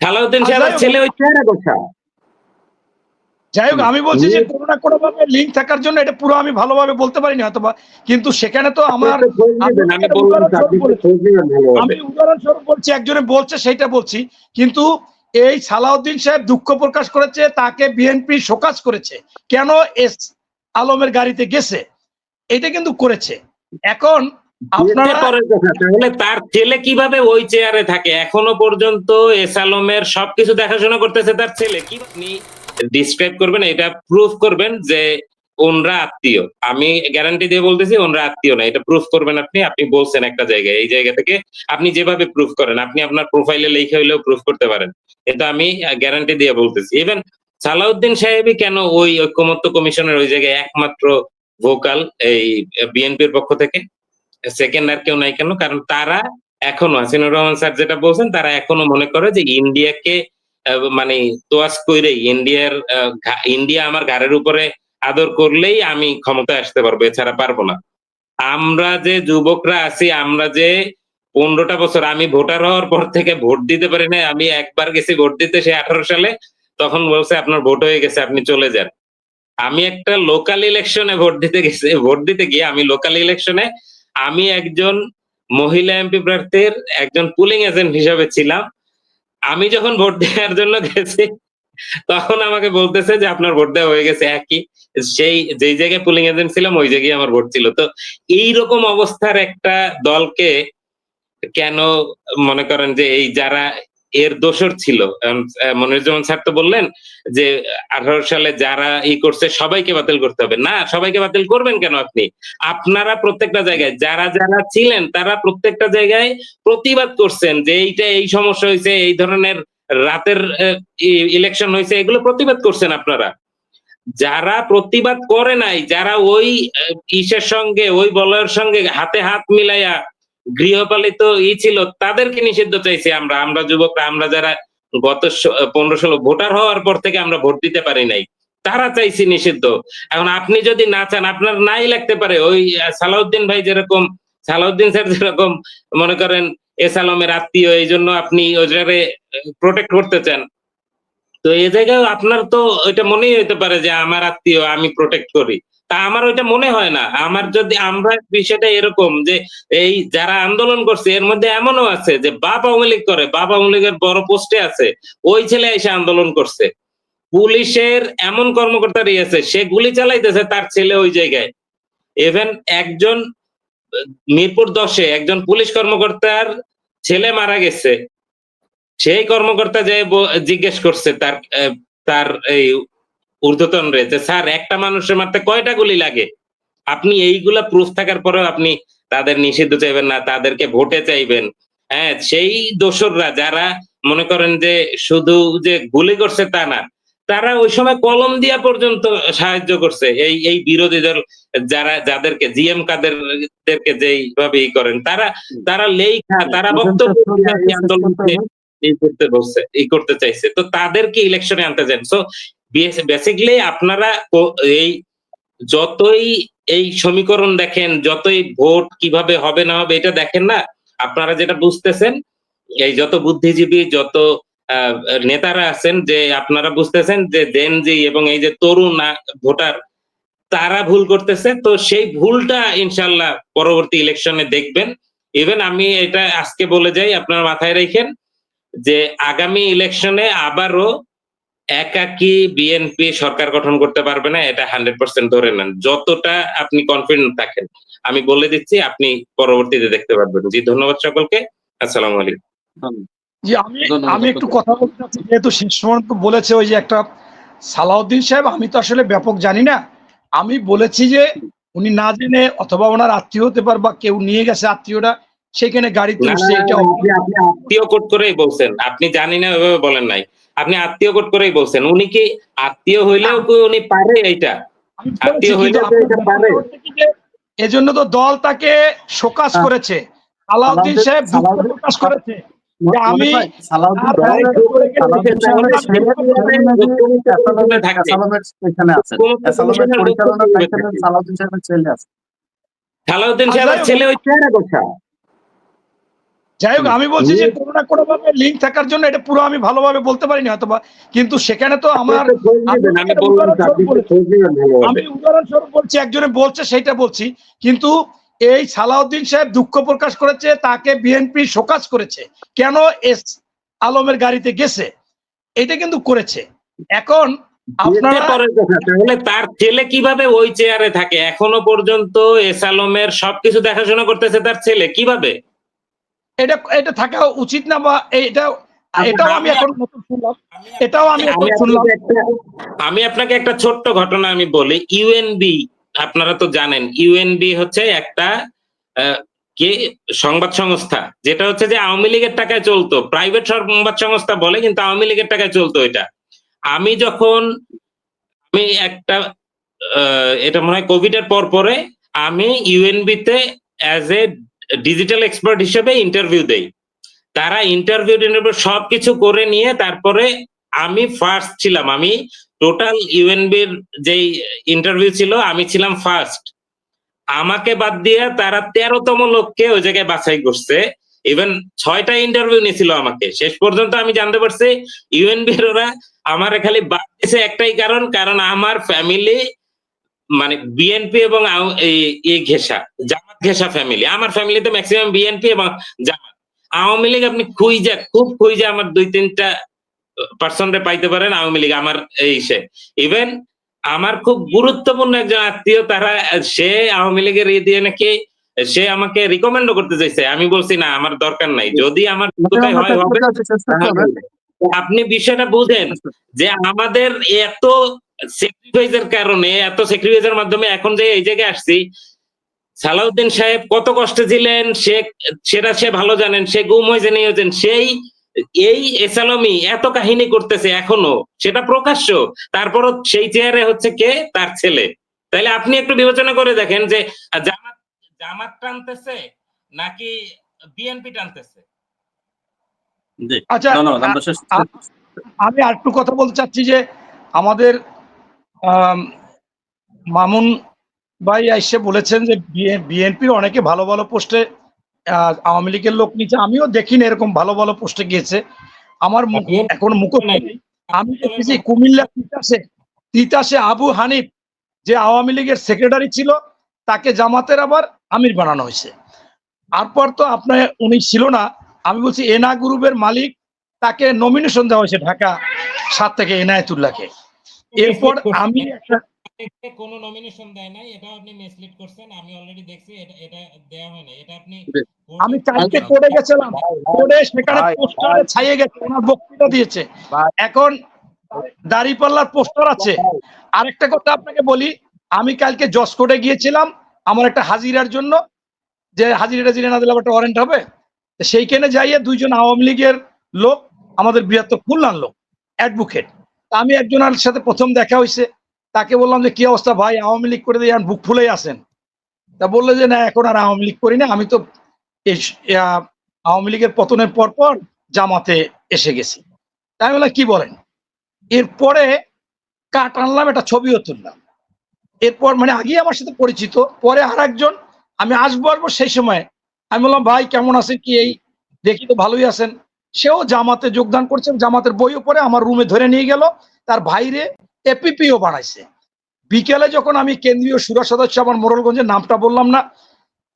সালাউদ্দিন সাহেবের ছেলে ওই চেহারা কথা। যাই হোক আমি বলছি যে কোনো না কোনো ভাবে লিঙ্ক থাকার জন্য এটা পুরো আমি ভালোভাবে বলতে পারিনি হয়তো কিন্তু সেখানে তো আমার আমি উদাহরণস্বরূপ বলেছি। একজনে বলছে সেটা বলছি কিন্তু এই সালাউদ্দিন সাহেব দুঃখ প্রকাশ করেছে তাকে বিএনপি শোকাজ করেছে। কেন এস আলমের গাড়িতে গেছে? এটা কিন্তু করেছে। এখন আপনারা পরের কথা, তাহলে তার ছেলে কীভাবে ওই চেয়ারে থাকে? এখনও পর্যন্ত এস আলমের সবকিছু দেখাশোনা করতেছে তার ছেলে। কি আপনি ডিসক্রাইব করবেন এটা প্রুফ করবেন যে ওনরা আত্মীয়। আমি গ্যারান্টি দিয়ে বলতেছি ওনরা আত্মীয় না। এটা প্রুফ করবেন আপনি আপনি বলছেন একটা জায়গায়। এই জায়গা থেকে আপনি যেভাবে প্রুফ করেন আপনি আপনার প্রোফাইলে লিখে হইলেও প্রুফ করতে পারেন। এটা আমি গ্যারান্টি দিয়ে বলতেছি। ইভেন সালাউদ্দিন সাহেবই কেন ওই ঐক্যমত্য কমিশনের ওই জায়গায় একমাত্র ভোকাল এই বিএনপির পক্ষ থেকে? সেকেন্ড আর কেউ নাই কেন? কারণ তারা এখনও হাসিনুর রহমান স্যার যেটা বলছেন, তারা এখনও মনে করে যে ইন্ডিয়াকে মানে তোয়াজ কইরেই, ইন্ডিয়ার ইন্ডিয়া আমার ঘাড়ের উপরে আদর করলেই আমি ক্ষমতায় আসতে পারব, এছাড়া পারব না। আমরা যে যুবকরা আছি, আমরা যে পনেরোটা বছর আমি ভোটার হওয়ার পর থেকে ভোট দিতে পারি না আমি একবার গেছি ভোট দিতে সে আঠারো সালে, তখন বলছে আপনার ভোট হয়ে গেছে, আপনি চলে যান। আমি একটা লোকাল ইলেকশনে ভোট দিতে গেছি, ভোট দিতে গিয়ে আমি লোকাল ইলেকশনে আমি একজন মহিলা এমপি প্রার্থীর একজন পুলিং এজেন্ট হিসাবে ছিলাম। আমি যখন ভোট দেওয়ার জন্য গেছি, তখন আমাকে বলতেছে যে আপনার ভোট দেওয়া হয়ে গেছে, একই। সেই, যেই জায়গায় পুলিং এজেন্ট ছিলাম, ওই জায়গায় আমার ভোট ছিল। তো এইরকম অবস্থার একটা দলকে কেন মনে করেন যে এই যারা এর দোষর ছিল। মনিরুজ্জামান স্যার তো বললেন যে, আঠারো সালে যারা ই করছে, সবাইকে বাতিল করতে হবে। না, সবাইকে বাতিল করবেন কেন আপনি? আপনারা প্রত্যেকটা জায়গায়, যারা যারা ছিলেন, তারা প্রত্যেকটা জায়গায় প্রতিবাদ করছেন যে, এইটা এই সমস্যা হয়েছে, এই ধরনের রাতের ইলেকশন হয়েছে, এগুলো প্রতিবাদ করছেন আপনারা। যারা প্রতিবাদ করে নাই, যারা ওই ইসের সঙ্গে, ওই বলয়ের সঙ্গে হাতে হাত মিলাইয়া গৃহপালিত ই ছিল, তাদেরকে নিষিদ্ধ চাইছি আমরা। আমরা যুবকরা, আমরা যারা গত পনেরো ষোলো ভোটার হওয়ার পর থেকে আমরা ভোট দিতে পারি নাই, তারা চাইছি নিষিদ্ধ। এখন আপনি যদি না চান, আপনার নাই লাগতে পারে। ওই সালাউদ্দিন ভাই যেরকম, সালাউদ্দিন স্যার যেরকম, মনে করেন, এস আলমের আত্মীয় এই জন্য আপনি প্রোটেক্ট করতে চান। তো এই জায়গায় আপনার তো ওইটা মনেই হইতে পারে যে আমার আত্মীয়, আমি প্রোটেক্ট করি। তা আমার ওইটা মনে হয় না। আমার যদি আমরা বিষয়টা এরকম যে এই যারা আন্দোলন করছে, এর মধ্যে এমনও আছে যে বাপ আওয়ামী লীগ করে, বাপ আওয়ামী লীগের বড় পোস্টে আছে, ওই ছেলে এসে আন্দোলন করছে। পুলিশের এমন কর্মকর্তা আছে সে গুলি চালাইতেছে, তার ছেলে ওই জায়গায়। ইভেন একজন মিরপুর দশে একজন পুলিশ কর্মকর্তার ছেলে মারা গেছে। সেই কর্মকর্তা যে জিজ্ঞেস করছে তার তার এই ঊর্ধ্বতন রে যে স্যার একটা মানুষের মারতে কয়টা গুলি লাগে? আপনি এইগুলা প্রুফ থাকার পরেও আপনি তাদের নিষিদ্ধ চাইবেন না তাদেরকে ভোটে চাইবেন। হ্যাঁ সেই দোসররা যারা মনে করেন যে শুধু যে গুলি করছে তা না তারা ওই সময় কলম দিয়া পর্যন্ত সাহায্য করছে। এই এই বিরোধী দল যারা যাদেরকে জিএম কাদেরকে যেইভাবে ই করেন তারা তারা লেখা তারা বক্তব্য দিয়ে করতে বলছে, এই করতে চাইছে। তো তাদেরকে ইলেকশনে আনতে চান সো বেসিকলি আপনারা এই যতই এই সমীকরণ দেখেন, যতই ভোট কীভাবে হবে না হবে, এটা দেখেন না, আপনারা যেটা বুঝতেছেন, এই যত বুদ্ধিজীবী, যত নেতারা আছেন, যে আপনারা বুঝতেছেন যে জেনজি এবং এই যে তরুণ ভোটার, তারা ভুল করতেছে, তো সেই ভুলটা ইনশাল্লাহ পরবর্তী ইলেকশনে দেখবেন। ইভেন আমি এটা আজকে বলে যাই, আপনার মাথায় রাখেন যে আগামী ইলেকশনে আবারও একাকি বিএনপি সরকার গঠন করতে পারবে না এটা হান্ড্রেড পার্সেন্ট ধরে নেন। যতটা আপনি কনফিডেন্ট থাকেন। আমি বলে দিচ্ছি আপনি পরবর্তীতে দেখতে পারবেন। জি ধন্যবাদ সকলকে। আসসালামু আলাইকুম। জি আমি আমি একটু কথা বলতে চাচ্ছি যেহেতু শেষ বলেছে ওই যে একটা সালাউদ্দিন সাহেব আমি তো আসলে ব্যাপক জানি না। আমি বলেছি যে উনি না জেনে অথবা ওনার আত্মীয় হতে পারে বা কেউ নিয়ে গেছে আত্মীয়রা সেখানে গাড়িতে না, উঠছে এটা আপনি আত্মীয় কোট করেই বলছেন। আপনি জানি না ওইভাবে বলেন নাই। আপনি আত্মীয় কোট করেই বলছেন। উনি কি আত্মীয় হইলেও কি উনি পারে এইটা? আত্মীয় হইলে কিন্তু তো পারে। এজন্য তো দল তাকে শোকাজ হ্যাঁ। করেছে। আলাউদ্দিন সালাউদ্দিন- সাহেব দুঃখ প্রকাশ করেছে। আমি। সালাউদ্দিন সাহেবের ছেলে ওই চেহারা কথা যাই হোক আমি বলছি যে কোনো না কোনো ভাবে লিঙ্ক থাকার জন্য এটা পুরো আমি ভালোভাবে বলতে পারিনি হয়তোবা। কিন্তু সেখানে তো আমার আমি উদাহরণস্বরূপ বলছি একজনে বলছে সেটা বলছি। কিন্তু এই সালাউদ্দিন সাহেব দুঃখ প্রকাশ করেছে তাকে বিএনপি শোকাজ করেছে। কেন এস আলমের গাড়িতে গেছে? এটা কিন্তু করেছে। এখন। তাহলে তার ছেলে কীভাবে ওই চেয়ারে থাকে? এখনও পর্যন্ত এস আলমের সবকিছু দেখাশোনা করতেছে তার ছেলে কীভাবে? এটা এটা থাকা উচিত না বা এটা এটাও আমি এখন শুনলাম। এটাও আমি এখন আমি শুনলাম। আপনাকে একটা- আমি আপনাকে একটা ছোট্ট ঘটনা আমি বলি। ইউএনবি আপনারা তো জানেন ইউএনবি হচ্ছে একটা কে সংবাদ সংস্থা। যেটা হচ্ছে যে আওয়ামী লীগের টাকায় চলতো। প্রাইভেট সংবাদ সংস্থা বলে কিন্তু আওয়ামী লীগের টাকায় চলতো এটা। আমি যখন আমি একটা এটা মনে হয় কোভিড এর পর পরে আমি ইউএনবি তে অ্যাজ এ ডিজিটাল এক্সপার্ট হিসেবে ইন্টারভিউ দেই। তারা ইন্টারভিউ টিন্টারভিউ সবকিছু করে নিয়ে তারপরে আমি ফার্স্ট ছিলাম। আমি টোটাল ইউএনবির যেই ইন্টারভিউ ছিল, আমি ছিলাম ফার্স্ট আমাকে বাদ দিয়ে তারা তেরোতম লোককে ওই জায়গায় বাছাই করছে। ইভেন ছয়টা ইন্টারভিউ নিয়েছিল আমাকে। শেষ পর্যন্ত আমি জানতে পারছি ইউএনবির ওরা আমার খালি বাদ দিয়েছে একটাই কারণ কারণ আমার ফ্যামিলি মানে বিএনপি এবং এই এই ঘেষা জামাত ঘেষা ফ্যামিলি আমার ফ্যামিলিতে ম্যাক্সিমাম বিএনপি এবং জামাত। আওয়ামী লীগ আপনি খুঁজে খুব খুঁজে আমার দুই তিনটা পার্সনরে পাইতে পারেন আওয়ামী লীগ আমার এই সে। ইভেন আমার খুব গুরুত্বপূর্ণ একজন আত্মীয় তারা সে আওয়ামী লীগের ইয়ে দিয়ে নাকি সে আমাকে রিকমেন্ডও করতে চাইছে। আমি বলছি না আমার দরকার নাই। যদি আমার আপনি বিষয়টা বুঝেন যে আমাদের এত স্যাক্রিফাইসের কারণে এত স্যাক্রিফাইসের মাধ্যমে এখন যে এই জায়গায় আসছি সালাউদ্দিন সাহেব কত কষ্টে ছিলেন সে সেটা সে ভালো জানেন সে গুম হয়েছে নিয়ে হয়েছেন সেই এই এসালমি এত কাহিনী করতেছে এখনও সেটা প্রকাশ্য তারপরও সেই চেয়ারে হচ্ছে কে? তার ছেলে। তাইলে আপনি একটু বিবেচনা করে দেখেন যে জামাত জামাত টানতেছে নাকি বিএনপি টানতেছে? আচ্ছা আমি আর একটু কথা বলতে চাচ্ছি যে আমাদের আম, মামুন ভাই এসে বলেছেন যে বিএনপির অনেকে ভালো ভালো পোস্টে আওয়ামী লীগের লোক নিচে আমিও দেখিনি এরকম ভালো ভালো পোস্টে গিয়েছে। আমার মুখ- এখন নেই। আমি দেখেছি কুমিল্লা তিতাসে তিতাসে আবু হানিফ যে আওয়ামী লীগের সেক্রেটারি ছিল তাকে জামাতের আবার আমির বানানো হয়েছে। তারপর তো আপনার উনি ছিল না। আমি বলছি এনা গ্রুপের মালিক তাকে নমিনেশন দেওয়া হয়েছে ঢাকা সাত থেকে এনায়েতুল্লাহকে। এরপর আমি একটা কোনো নমিনেশন দেয় নাই এটা আপনি মিসলিড করছেন আমি অলরেডি দেখছি এটা এটা দেয়া হয় না এটা আপনি আমি কালকে পড়ে গেছিলাম পড়ে সেখানে পোস্টারে ছাইয়ে গেছে ওনার বক্তৃতা দিয়েছে। এখন দাড়িপাল্লার পোস্টার আছে। আরেকটা কথা আপনাকে বলি আমি কালকে জসকোটে গিয়েছিলাম আমার একটা হাজিরার জন্য যে হাজিরা টাজিরা না দিলে একটা ওয়ারেন্ট হবে। সেইখানে যাইয়ে দুইজন আওয়ামী লীগের লোক আমাদের বৃহত্তর খুলনার লোক অ্যাডভোকেট আমি একজনের সাথে প্রথম দেখা হয়েছে। তাকে বললাম যে, কি অবস্থা ভাই? আওয়ামী লীগ করে দিয়ে বুক ফুলেই আসেন তা বলল যে, না, এখন আর আওয়ামী লীগ করি না। আমি তো আওয়ামী লীগের পতনের পর পর জামাতে এসে গেছি। তাই বললাম, কি বলেন? এরপরে কাট আনলাম, একটা ছবিও তুললাম। এরপর মানে আগেই আমার সাথে পরিচিত, পরে আর একজন আমি আসব আসব সেই সময় আমি বললাম, ভাই, কেমন আছেন? কি এই? দেখি তো ভালোই আছেন। সেও জামাতে যোগদান করছে, জামাতের বইও পরে আমার রুমে ধরে নিয়ে গেল। তার বাইরে এপিপিও বানাইছে। বিকেলে যখন আমি কেন্দ্রীয় সুরা সদস্য আমার মোরলগঞ্জের নামটা বললাম না,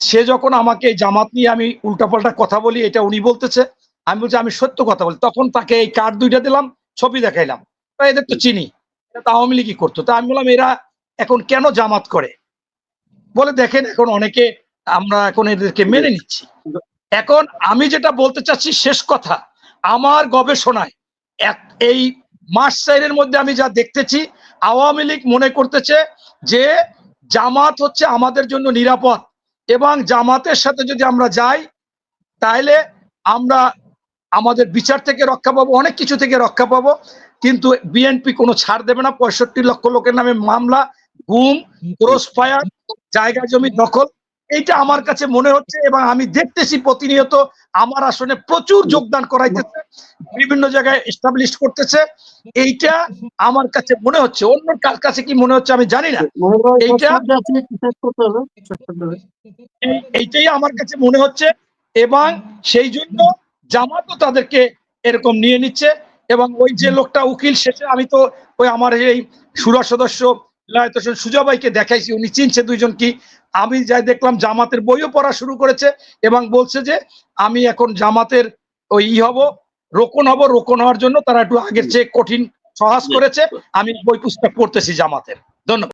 সে যখন আমাকে জামাত নিয়ে আমি উল্টাপাল্টা কথা বলি, এটা উনি বলতেছে, আমি বলছি, আমি সত্য কথা বলি। তখন তাকে এই কার্ড দুইটা দিলাম, ছবি দেখাইলাম। তা এদের তো চিনি এটা আওয়ামী লীগই করতো। তা আমি বললাম, এরা এখন কেন জামাত করে? বলে, দেখেন, এখন অনেকে আমরা এখন এদেরকে মেনে নিচ্ছি। এখন আমি যেটা বলতে চাচ্ছি, শেষ কথা, আমার গবেষণায়, এক- এই মাস চাইরের মধ্যে আমি যা দেখতেছি, আওয়ামী লীগ মনে করতেছে যে জামাত হচ্ছে আমাদের জন্য নিরাপদ এবং জামাতের সাথে যদি আমরা যাই তাহলে আমরা আমাদের বিচার থেকে রক্ষা পাবো, অনেক কিছু থেকে রক্ষা পাবো, কিন্তু বিএনপি কোনো ছাড় দেবে না। পঁয়ষট্টি লক্ষ লোকের নামে মামলা, গুম ক্রস ফায়ার জায়গা জমি দখল এইটা আমার কাছে মনে হচ্ছে এবং আমি দেখতেছি প্রতিনিয়ত আমার আসনে প্রচুর যোগদান করাইতেছে, বিভিন্ন জায়গায় এস্টাবলিশ করতেছে। এইটা আমার কাছে মনে হচ্ছে। অন্য কার কাছে কি মনে হচ্ছে আমি জানি না। এইটা- এইটাই আমার কাছে মনে হচ্ছে এবং সেই জন্য জামাতও তাদেরকে এরকম নিয়ে নিচ্ছে এবং ওই যে লোকটা উকিল শেষে আমি তো ওই আমার এই সুরা সদস্য বিলায়ত হোসেন সুজাবাইকে দেখাইছি উনি চিনছে দুইজন কি? আমি যাই দেখলাম জামাতের বইও পড়া শুরু করেছে এবং বলছে যে আমি এখন জামাতের ওই ই হব রোকন হব রোকন হওয়ার জন্য তারা একটু আগের চেয়ে কঠিন সহজ করেছে। আমি বই পুস্তক পড়তেছি জামাতের। ধন্যবাদ।